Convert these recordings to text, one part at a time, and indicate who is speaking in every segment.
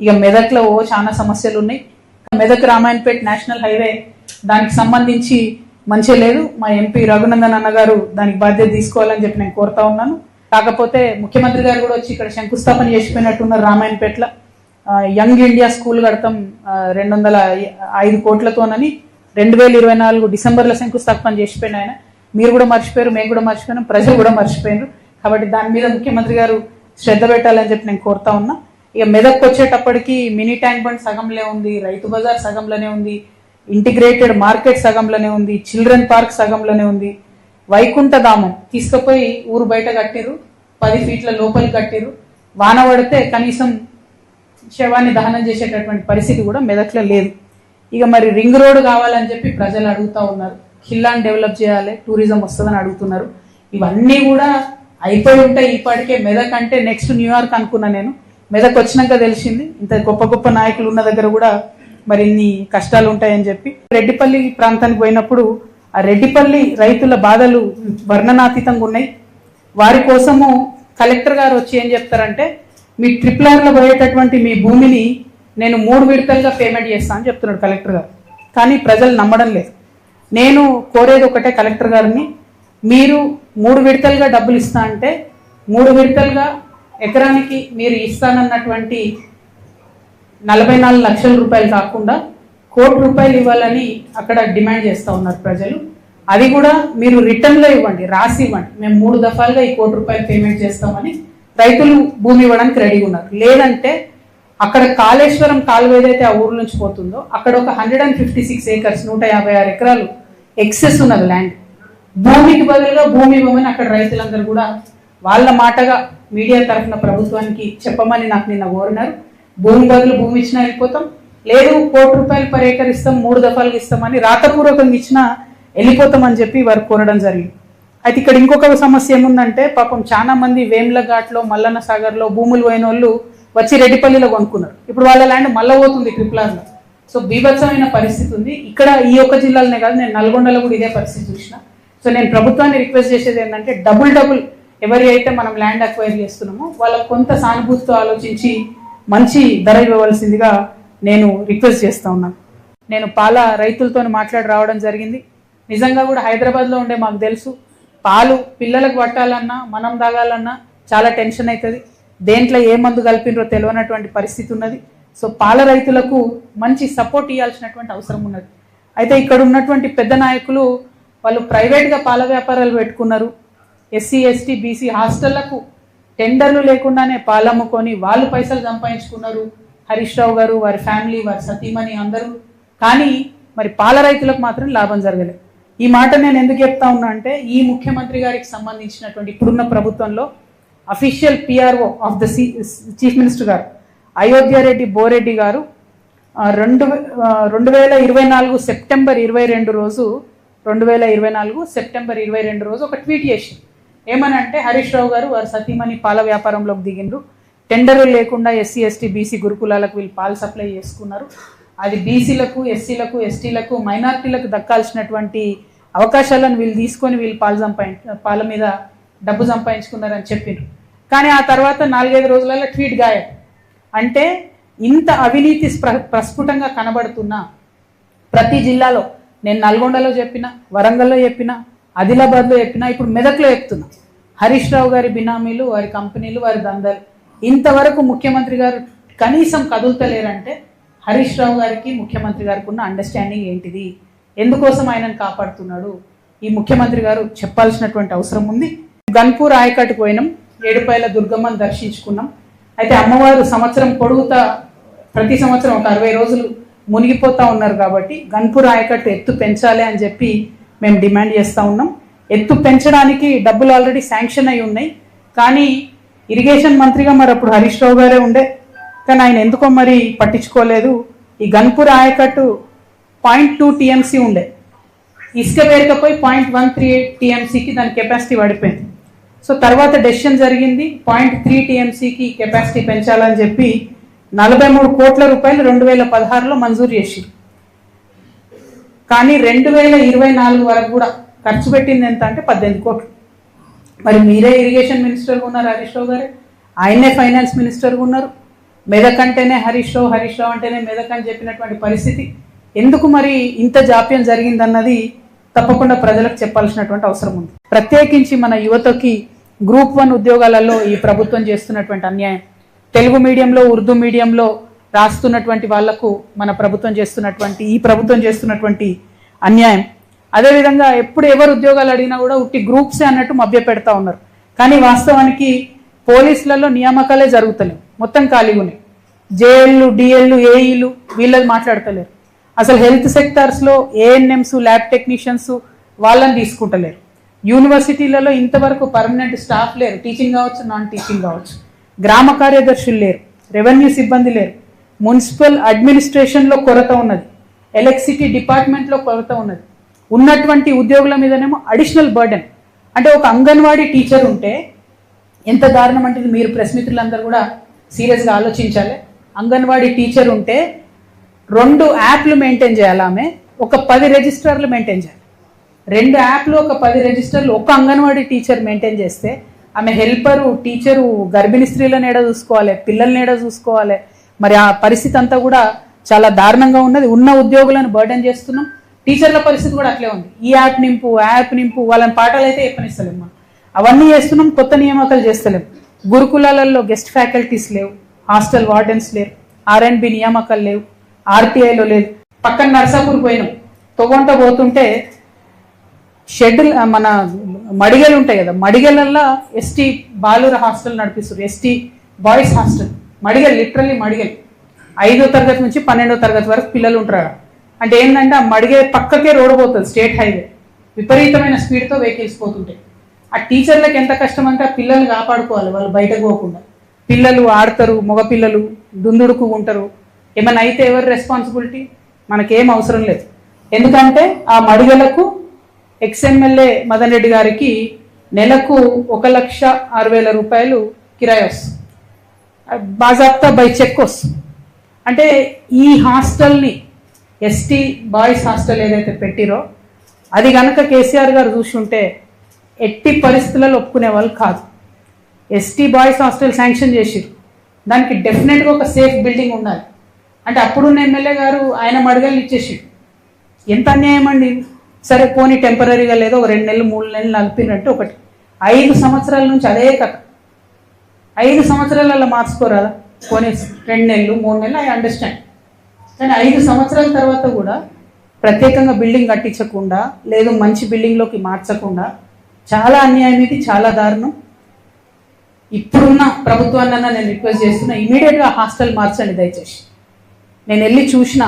Speaker 1: ఇక మెదక్లో ఓ చాలా సమస్యలు ఉన్నాయి మెదక్ రామాయణపేట నేషనల్ హైవే దానికి సంబంధించి మంచి లేదు. మా ఎంపీ రఘునందన్ అన్న గారు దానికి బాధ్యత తీసుకోవాలని చెప్పి నేను కోరుతా ఉన్నాను. కాకపోతే ముఖ్యమంత్రి గారు కూడా వచ్చి ఇక్కడ శంకుస్థాపన చేసిపోయినట్టున్నారు రామాయణపేటలో. యంగ్ ఇండియా స్కూల్ కడతాం రెండు వందల ఐదు కోట్లతోనని రెండు వేల ఇరవై నాలుగు డిసెంబర్లో శంకుస్థాపన చేసిపోయిన ఆయన. మీరు కూడా మర్చిపోయారు మేము కూడా మర్చిపోయినాం ప్రజలు కూడా మర్చిపోయారు కాబట్టి దాని మీద ముఖ్యమంత్రి గారు శ్రద్ధ పెట్టాలని చెప్పి నేను కోరుతా ఉన్నా. ఇక మెదక్కి వచ్చేటప్పటికి మినీ ట్యాంక్ బండ్ సగంలో ఉంది రైతు బజార్ సగంలోనే ఉంది ఇంటిగ్రేటెడ్ మార్కెట్ సగంలోనే ఉంది చిల్డ్రన్ పార్క్ సగంలోనే ఉంది. వైకుంఠధామం తీసుకుపోయి ఊరు బయట కట్టిరు పది ఫీట్ల లోపలికి కట్టిరు వాన పడితే కనీసం శవాన్ని దహనం చేసేటటువంటి పరిస్థితి కూడా మెదక్లో లేదు. ఇక మరి రింగ్ రోడ్ కావాలని చెప్పి ప్రజలు అడుగుతా ఉన్నారు. ఖిల్లాని డెవలప్ చేయాలి టూరిజం వస్తుందని అడుగుతున్నారు. ఇవన్నీ కూడా అయిపోయి ఉంటాయి ఇప్పటికే మెదక్ అంటే నెక్స్ట్ న్యూయార్క్ అనుకున్నా నేను. మెదక్ వచ్చినాక తెలిసింది. ఇంత గొప్ప గొప్ప నాయకులు ఉన్న దగ్గర కూడా మరి ఇన్ని కష్టాలు ఉంటాయని చెప్పి. రెడ్డిపల్లి ప్రాంతానికి పోయినప్పుడు ఆ రెడ్డిపల్లి రైతుల బాధలు వర్ణనాతీతంగా ఉన్నాయి. వారి కోసము కలెక్టర్ గారు వచ్చి ఏం చెప్తారంటే మీ ట్రిపుల్ ఆర్లో పోయేటటువంటి మీ భూమిని నేను మూడు విడతలుగా పేమెంట్ చేస్తాను అని చెప్తున్నాడు కలెక్టర్ గారు. కానీ ప్రజలు నమ్మడం లేదు. నేను కోరేది ఒకటే కలెక్టర్ గారిని మీరు మూడు విడతలుగా డబ్బులు ఇస్తా అంటే మూడు విడతలుగా ఎకరానికి మీరు ఇస్తానన్నటువంటి నలభై నాలుగు లక్షల రూపాయలు కాకుండా కోటి రూపాయలు ఇవ్వాలని అక్కడ డిమాండ్ చేస్తూ ఉన్నారు ప్రజలు. అది కూడా మీరు రిటర్న్లో ఇవ్వండి రాసి ఇవ్వండి. మేము మూడు దఫాలుగా ఈ కోటి రూపాయలు పేమెంట్ చేస్తామని రైతులు భూమి ఇవ్వడానికి రెడీగా ఉన్నారు. లేదంటే అక్కడ కాళేశ్వరం కాలువ ఏదైతే ఆ ఊరు నుంచి పోతుందో అక్కడ ఒక hundred and fifty six acres నూట యాభై ఆరు ఎకరాలు ఎక్సెస్ ఉన్నది ల్యాండ్. భూమికి బదులుగా భూమి ఇవ్వమని అక్కడ రైతులందరూ కూడా వాళ్ళ మాటగా మీడియా తరఫున ప్రభుత్వానికి చెప్పమని నాకు నిన్న కోరినారు. భూమి బదులు భూమి ఇచ్చినా వెళ్ళిపోతాం. లేదు కోటి రూపాయలు పర్ ఏకర్ ఇస్తాం మూడు దఫాలకు ఇస్తామని రాతపూర్వకంగా ఇచ్చినా వెళ్ళిపోతామని చెప్పి వారు కోరడం జరిగింది. అయితే ఇక్కడ ఇంకొక సమస్య ఏముందంటే పాపం చాలా మంది వేమ్ల ఘాట్లో మల్లన్న సాగర్లో భూములు పోయిన వాళ్ళు వచ్చి రెడ్డిపల్లిలో కొనుక్కున్నారు. ఇప్పుడు వాళ్ళ ల్యాండ్ మళ్ళా పోతుంది ట్రిపులార్లో సో బీభత్సమైన పరిస్థితి ఉంది. ఇక్కడ ఈ ఒక్క జిల్లాలోనే కాదు నేను నల్గొండలో కూడా ఇదే పరిస్థితి చూసిన. సో నేను ప్రభుత్వాన్ని రిక్వెస్ట్ చేసేది ఏంటంటే డబుల్ డబుల్ ఎవరి అయితే మనం ల్యాండ్ అక్వైర్ చేస్తున్నామో వాళ్ళకు కొంత సానుభూతితో ఆలోచించి మంచి ధర ఇవ్వవలసిందిగా నేను రిక్వెస్ట్ చేస్తూ ఉన్నాను నేను పాల రైతులతో మాట్లాడి రావడం జరిగింది. నిజంగా కూడా హైదరాబాద్లో ఉండే మాకు తెలుసు. పాలు పిల్లలకు పట్టాలన్నా మనం తాగాలన్నా చాలా టెన్షన్ అవుతుంది దేంట్లో ఏ మందు కలిపినరో తెలియనటువంటి పరిస్థితి ఉన్నది. సో పాల రైతులకు మంచి సపోర్ట్ ఇవ్వాల్సినటువంటి అవసరం ఉన్నది. అయితే ఇక్కడ ఉన్నటువంటి పెద్ద నాయకులు వాళ్ళు ప్రైవేట్గా పాల వ్యాపారాలు పెట్టుకున్నారు. ఎస్సీ ఎస్టీ బీసీ హాస్టళ్ళకు టెండర్లు లేకుండానే పాలమ్ముకొని వాళ్ళు పైసలు సంపాదించుకున్నారు. హరీష్ రావు గారు వారి ఫ్యామిలీ వారి సతీమణి అందరూ. కానీ మరి పాల రైతులకు మాత్రం లాభం జరగలేదు ఈ మాట నేను ఎందుకు చెప్తా ఉన్నా అంటే ఈ ముఖ్యమంత్రి గారికి సంబంధించినటువంటి ఇప్పుడున్న ప్రభుత్వంలో official PRO of the chief minister గారు అయోధ్యారెడ్డి బోరెడ్డి గారు రెండు రెండు వేల ఇరవై నాలుగు సెప్టెంబర్ ఇరవై రెండు రోజు రెండు వేల ఇరవై నాలుగు సెప్టెంబర్ ఇరవై రెండు రోజు ఒక ట్వీట్ చేసి ఏమనంటే హరీష్ రావు గారు వారి సతీమణి పాల వ్యాపారంలోకి దిగిండ్రు. టెండర్లు లేకుండా ఎస్సీ ఎస్టీ బీసీ గురుకులాలకు వీళ్ళు పాలు సప్లై చేసుకున్నారు. అది బీసీలకు ఎస్సీలకు ఎస్టీలకు మైనార్టీలకు దక్కాల్సినటువంటి అవకాశాలను వీళ్ళు తీసుకొని వీళ్ళు పాలు సంపాదించ పాల మీద డబ్బు సంపాదించుకున్నారని చెప్పిండ్రు కానీ ఆ తర్వాత నాలుగైదు రోజులలో ట్వీట్ గాయం. అంటే ఇంత అవినీతి ప్రస్ఫుటంగా కనబడుతున్నా ప్రతి జిల్లాలో నేను నల్గొండలో చెప్పిన వరంగల్లో చెప్పిన ఆదిలాబాద్లో ఎక్కినా ఇప్పుడు మెదక్లో ఎక్కుతున్నా. హరీష్ రావు గారి బినామీలు వారి కంపెనీలు వారి దందాలు. ఇంతవరకు ముఖ్యమంత్రి గారు కనీసం కదులుతలేరంటే హరీష్ రావు గారికి ముఖ్యమంత్రి గారికి ఉన్న అండర్స్టాండింగ్ ఏంటిది? ఎందుకోసం ఆయనను కాపాడుతున్నాడు? ఈ ముఖ్యమంత్రి గారు చెప్పాల్సినటువంటి అవసరం ఉంది. గన్పూర్ ఆయకట్టుకు పోయినాం ఏడుపాయల దుర్గమ్మను దర్శించుకున్నాం. అయితే అమ్మవారు సంవత్సరం పొడుగుతా ప్రతి సంవత్సరం ఒక అరవై రోజులు మునిగిపోతూ ఉన్నారు కాబట్టి గన్పూర్ ఆయకట్టు ఎత్తు పెంచాలి అని చెప్పి మేము డిమాండ్ చేస్తూ ఉన్నాం. ఎత్తు పెంచడానికి డబ్బులు ఆల్రెడీ శాంక్షన్ అయి ఉన్నాయి. కానీ ఇరిగేషన్ మంత్రిగా మరి అప్పుడు హరీష్ రావు గారే ఉండే. కానీ ఆయన ఎందుకో మరి పట్టించుకోలేదు. ఈ గన్పూర్ ఆయకట్టు పాయింట్ టూ టీఎంసీ ఉండే. ఇసుక పేరుకపోయి పాయింట్ వన్ త్రీ ఎయిట్ టీఎంసీకి దాని కెపాసిటీ పడిపోయింది. సో తర్వాత డెసిషన్ జరిగింది. పాయింట్ త్రీ టీఎంసీకి కెపాసిటీ పెంచాలని చెప్పి నలభై మూడు కోట్ల రూపాయలు రెండు వేల పదహారులో మంజూరు చేసింది. కానీ రెండు వేల ఇరవై నాలుగు వరకు కూడా ఖర్చు పెట్టింది ఎంత అంటే పద్దెనిమిది కోట్లు. మరి మీరే ఇరిగేషన్ మినిస్టర్గా ఉన్నారు హరీష్ రావు గారు. ఆయనే ఫైనాన్స్ మినిస్టర్గా ఉన్నారు. మెదక్ అంటేనే హరీష్ రావు హరీష్ రావు అంటేనే మెదక్ అని చెప్పినటువంటి పరిస్థితి. ఎందుకు మరి ఇంత జాప్యం జరిగిందన్నది తప్పకుండా ప్రజలకు చెప్పాల్సినటువంటి అవసరం ఉంది. ప్రత్యేకించి మన యువతకి గ్రూప్ వన్ ఉద్యోగాలలో ఈ ప్రభుత్వం చేస్తున్నటువంటి అన్యాయం. తెలుగు మీడియంలో ఉర్దూ మీడియంలో రాస్తున్నటువంటి వాళ్ళకు మన ప్రభుత్వం చేస్తున్నటువంటి ఈ ప్రభుత్వం చేస్తున్నటువంటి అన్యాయం. అదేవిధంగా ఎప్పుడు ఎవరు ఉద్యోగాలు అడిగినా కూడా ఉట్టి గ్రూప్సే అన్నట్టు మభ్య పెడతా ఉన్నారు. కానీ వాస్తవానికి పోలీసులలో నియామకాలే జరుగుతలేవు. మొత్తం ఖాళీగా ఉన్నాయి. జేఎల్లు డిఎల్లు ఏఈలు వీళ్ళది మాట్లాడతలేరు. అసలు హెల్త్ సెక్టార్స్లో ఏఎన్ఎంస్ ల్యాబ్ టెక్నీషియన్స్ వాళ్ళని తీసుకుంటలేరు. యూనివర్సిటీలలో ఇంతవరకు పర్మనెంట్ స్టాఫ్ లేరు. టీచింగ్ కావచ్చు నాన్ టీచింగ్ కావచ్చు. గ్రామ కార్యదర్శులు లేరు. రెవెన్యూ సిబ్బంది లేరు. మున్సిపల్ అడ్మినిస్ట్రేషన్లో కొరత ఉన్నది. ఎలక్ట్రిసిటీ డిపార్ట్మెంట్లో కొరత ఉన్నది. ఉన్నటువంటి ఉద్యోగుల మీదనేమో అడిషనల్ బర్డెన్. అంటే ఒక అంగన్వాడీ టీచర్ ఉంటే ఎంత దారుణం అంటే మీరు ప్రెస్ మిత్రులందరూ కూడా సీరియస్గా ఆలోచించాలి. అంగన్వాడీ టీచర్ ఉంటే రెండు యాప్లు మెయింటైన్ చేయాలి ఆమె ఒక పది రిజిస్టర్లు మెయింటైన్ చేయాలి. రెండు యాప్లు ఒక పది రిజిస్టర్లు ఒక అంగన్వాడీ టీచర్ మెయింటైన్ చేస్తే ఆమె హెల్పరు టీచరు గర్భిణీ స్త్రీలను ఎడ చూసుకోవాలి పిల్లల్ని ఎడ చూసుకోవాలి మరి ఆ పరిస్థితి అంతా కూడా చాలా దారుణంగా ఉన్నది. ఉన్న ఉద్యోగులను బర్డెన్ చేస్తున్నాం. టీచర్ల పరిస్థితి కూడా అట్లే ఉంది. ఈ యాప్ నింపు ఆ యాప్ నింపు వాళ్ళని పాఠాలు అయితే చెప్పనిస్తలేం మనం. అవన్నీ చేస్తున్నాం కొత్త నియామకాలు చేస్తలేం. గురుకులాలలో గెస్ట్ ఫ్యాకల్టీస్ లేవు హాస్టల్ వార్డెన్స్ లేరు ఆర్ఎండ్బి నియామకాలు లేవు ఆర్టీఐలో లేదు. పక్కన నర్సాపూర్ పోయినాం. తొవ్వంట పోతుంటే షెడ్ మన మడిగలు ఉంటాయి కదా మడిగలల్లో ఎస్టీ బాలుర హాస్టల్ నడిపిస్తారు ఎస్టీ బాయ్స్ హాస్టల్. మడిగలు లిటరల్లీ మడిగలు. ఐదో తరగతి నుంచి పన్నెండో తరగతి వరకు పిల్లలు ఉంటారు అంటే ఏంటంటే ఆ మడిగే పక్కకే రోడ్డు పోతుంది స్టేట్ హైవే. విపరీతమైన స్పీడ్తో వెహికల్స్ పోతుంటాయి. ఆ టీచర్లకు ఎంత కష్టం అంటే ఆ పిల్లల్ని కాపాడుకోవాలి వాళ్ళు బయటకు పోకుండా. పిల్లలు ఆడతారు మగపిల్లలు దుందుడుకు ఉంటారు. ఏమైనా అయితే ఎవరి రెస్పాన్సిబిలిటీ మనకేం అవసరం లేదు. ఎందుకంటే ఆ మడిగలకు ఎక్స్ఎమ్మెల్యే మదన్ రెడ్డి గారికి నెలకు ఒక లక్ష ఆరు వేల రూపాయలు కిరాయి వస్తుంది. బాజాబ్తా బై చెక్ వస్తుంది అంటే ఈ హాస్టల్ని ఎస్టీ బాయ్స్ హాస్టల్ ఏదైతే పెట్టిరో అది కనుక కేసీఆర్ గారు చూసుంటే ఎట్టి పరిస్థితులలో ఒప్పుకునే వాళ్ళు కాదు. ఎస్టీ బాయ్స్ హాస్టల్ శాంక్షన్ చేసిరు దానికి డెఫినెట్గా ఒక సేఫ్ బిల్డింగ్ ఉండాలి. అంటే అప్పుడున్న ఎమ్మెల్యే గారు ఆయన మడగలు ఇచ్చేసిడు ఎంత అన్యాయం అండి సరే పోనీ టెంపరీగా లేదో ఒక రెండు నెలలు మూడు నెలలు నలిపినట్టు ఒకటి. ఐదు సంవత్సరాల నుంచి అదే కథ. ఐదు సంవత్సరాలలో మార్చుకోరాదా పోనీ రెండు నెలలు మూడు నెలలు ఐ అండర్స్టాండ్. కానీ ఐదు సంవత్సరాల తర్వాత కూడా ప్రత్యేకంగా బిల్డింగ్ కట్టించకుండా లేదు మంచి బిల్డింగ్లోకి మార్చకుండా చాలా అన్యాయం ఇది చాలా దారుణం. ఇప్పుడున్న ప్రభుత్వాన్న నేను రిక్వెస్ట్ చేస్తున్నా ఇమీడియట్గా హాస్టల్ మార్చండి దయచేసి. నేను వెళ్ళి చూసిన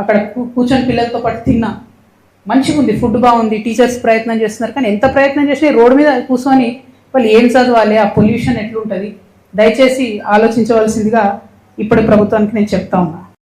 Speaker 1: అక్కడ కూర్చొని పిల్లలతో పాటు తిన్నా మంచిగా ఉంది ఫుడ్ బాగుంది టీచర్స్ ప్రయత్నం చేస్తున్నారు కానీ ఎంత ప్రయత్నం చేసినా రోడ్డు మీద కూర్చొని వాళ్ళు ఏం చదవాలి ఆ పొల్యూషన్ ఎట్లుంటుంది? దయచేసి ఆలోచించవలసిందిగా ఇప్పటి ప్రభుత్వానికి నేను చెప్తా ఉన్నా.